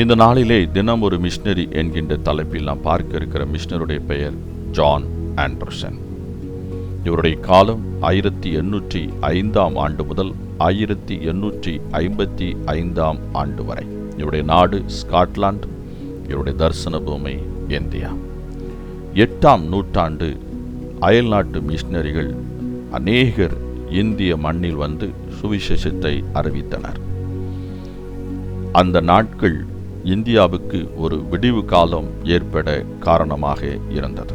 இந்த நாளிலே தினம் ஒரு மிஷினரி என்கின்ற தலைப்பில் நாம் பார்க்க இருக்கிற மிஷினருடைய பெயர் ஜான் ஆண்டர்சன். இவருடைய காலம் ஆயிரத்தி எண்ணூற்றி ஐந்தாம் ஆண்டு முதல் ஆயிரத்தி எண்ணூற்றி ஐம்பத்தி ஐந்தாம் ஆண்டு வரை. இவருடைய நாடு ஸ்காட்லாந்து இவருடைய தரிசன பூமி இந்தியா. எட்டாம் நூற்றாண்டு அயல்நாட்டு மிஷினரிகள் அநேகர் இந்திய மண்ணில் வந்து சுவிசேஷத்தை அறிவித்தனர். அந்த நாட்கள் இந்தியாவுக்கு ஒரு விடிவு காலம் ஏற்பட காரணமாக இருந்தது.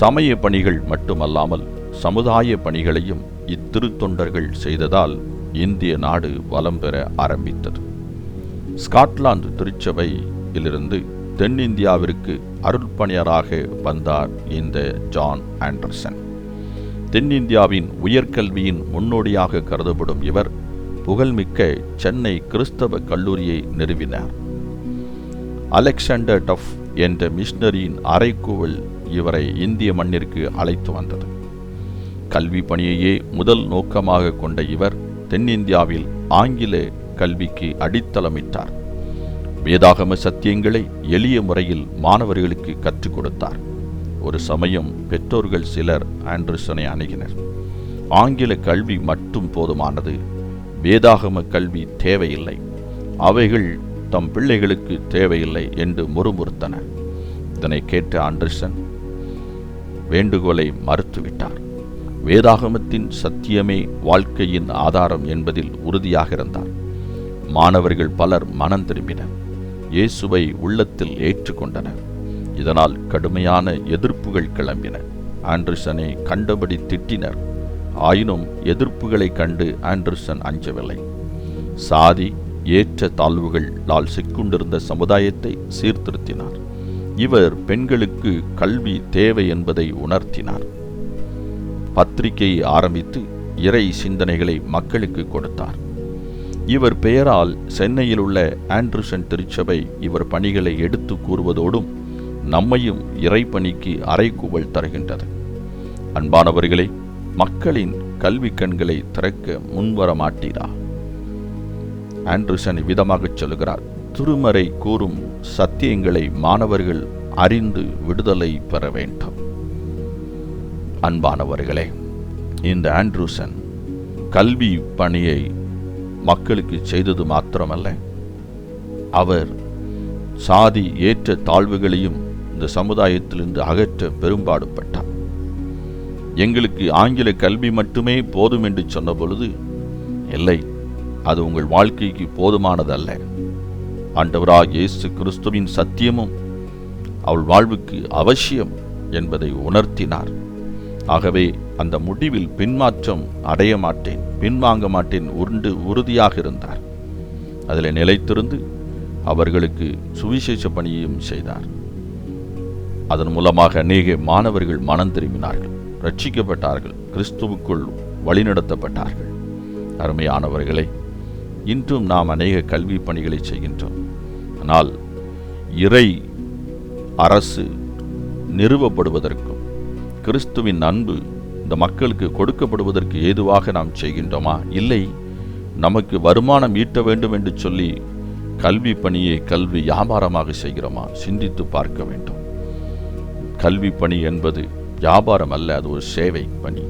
சமய பணிகள் மட்டுமல்லாமல் சமுதாய பணிகளையும் இத்திருத்தொண்டர்கள் செய்ததால் இந்திய நாடு வலம் பெற ஆரம்பித்தது. ஸ்காட்லாந்து திருச்சபையிலிருந்து தென்னிந்தியாவிற்கு அருள்பணியராக வந்தார் இந்த ஜான் ஆண்டர்சன். தென்னிந்தியாவின் உயர்கல்வியின் முன்னோடியாக கருதப்படும் இவர் புகழ்மிக்க சென்னை கிறிஸ்தவ கல்லூரியை நிறுவினார். அலெக்சாண்டர் டஃப் என்ற மிஷனரியின் அரைக்கூவல் இவரை இந்திய மண்ணிற்கு அழைத்து வந்தது. கல்வி பணியையே முதல் நோக்கமாக கொண்ட இவர் தென்னிந்தியாவில் ஆங்கில கல்விக்கு அடித்தளமிட்டார். வேதாகம சத்தியங்களை எளிய முறையில் மாணவர்களுக்கு கற்றுக் கொடுத்தார். ஒரு சமயம் பெற்றோர்கள் சிலர் ஆண்டர்சனை அணுகினர். ஆங்கில கல்வி மட்டும் போதுமானது வேதாகம கல்வி தேவையில்லை. அவைகள் தம் பிள்ளைகளுக்கு தேவையில்லை என்று முறுமுறுத்தன. இதனை கேட்ட ஆண்டர்சன் வேண்டுகோளை மறுத்துவிட்டார். வேதாகமத்தின் சத்தியமே வாழ்க்கையின் ஆதாரம் என்பதில் உறுதியாக இருந்தார் மாணவர்கள் பலர் மனம் திரும்பினர். இயேசுவை உள்ளத்தில் ஏற்றுக்கொண்டனர். இதனால் கடுமையான எதிர்ப்புகள் கிளம்பின. ஆண்டர்சனை கண்டபடி திட்டினர். ஆயினும் எதிர்ப்புகளை கண்டு ஆண்டர்சன் அஞ்சவில்லை. சாதி ஏற்ற தாழ்வுகளால் சிக்குண்டிருந்த சமுதாயத்தை சீர்திருத்தினார். இவர் பெண்களுக்கு கல்வி தேவை என்பதை உணர்த்தினார். பத்திரிகையை ஆரம்பித்து இறை சிந்தனைகளை மக்களுக்கு கொடுத்தார். இவர் பெயரால் சென்னையில் உள்ள ஆண்ட்ருசன் திருச்சபை இவர் பணிகளை எடுத்து கூறுவதோடும் நம்மையும் இறைப்பணிக்கு அறைகூவல் தருகின்றது. அன்பானவர்களே மக்களின் கல்வி கண்களை திறக்க முன்வர மாட்டீரா ஆண்ட்ரூசன் விதமாகச் சொல்கிறார் திருமறை கூறும் சத்தியங்களை மாணவர்கள் அறிந்து விடுதலை பெற வேண்டும். அன்பானவர்களே இந்த ஆண்ட்ரூசன் கல்வி பணியை மக்களுக்கு செய்தது மாத்திரமல்ல அவர் சாதி ஏற்ற தாழ்வுகளையும் இந்த சமுதாயத்திலிருந்து அகற்ற பெரும்பாடுபட்டார். எங்களுக்கு ஆங்கில கல்வி மட்டுமே போதும் என்று சொன்ன பொழுது இல்லை அது உங்கள் வாழ்க்கைக்கு போதுமானதல்ல. ஆண்டவராக இயேசு கிறிஸ்துவின் சத்தியமும் அவள் வாழ்வுக்கு அவசியம் என்பதை உணர்த்தினார். ஆகவே அந்த முடிவில் பின்மாற்றம் அடைய மாட்டேன் பின்வாங்க மாட்டேன் உருண்டு உறுதியாக இருந்தார். அதில் நிலைத்திருந்து அவர்களுக்கு சுவிசேஷ பணியையும் செய்தார். அதன் மூலமாக அநேக மாணவர்கள் மனம் திரும்பினார்கள். ரட்சிக்கப்பட்டார்கள். கிறிஸ்துவுக்குள் வழிநடத்தப்பட்டார்கள். அருமையானவர்களே இன்றும் நாம் அநேக கல்வி பணிகளை செய்கின்றோம். ஆனால் இறை அரசு நிறுவப்படுவதற்கும் கிறிஸ்துவின் அன்பு இந்த மக்களுக்கு கொடுக்கப்படுவதற்கு ஏதுவாக நாம் செய்கின்றோமா? இல்லை நமக்கு வருமானம் ஈட்ட வேண்டும் என்று சொல்லி கல்வி பணியை கல்வி வியாபாரமாக செய்கிறோமா? சிந்தித்து பார்க்க வேண்டும். கல்வி பணி என்பது வியாபாரம் அல்ல அது ஒரு சேவை பணி.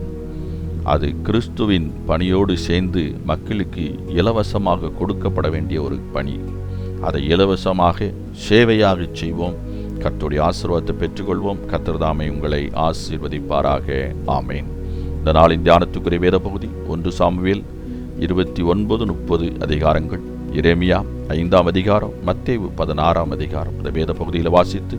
அது கிறிஸ்துவின் பணியோடு சேர்ந்து மக்களுக்கு இலவசமாக கொடுக்கப்பட வேண்டிய ஒரு பணி. அதை இலவசமாக சேவையாக செய்வோம். கர்த்தருடைய ஆசீர்வாதத்தை பெற்றுக்கொள்வோம். கர்த்தர்தாமை உங்களை ஆசீர்வதிப்பாராக. ஆமேன். இந்த நாளின் தியானத்துக்குரிய வேத பகுதி ஒன்று சாமுவேல் இருபத்தி ஒன்பது முப்பது அதிகாரங்கள். இரேமியா ஐந்தாம் அதிகாரம் மத்தேவு பதினாறாம் அதிகாரம். இந்த வேத பகுதியில் வாசித்து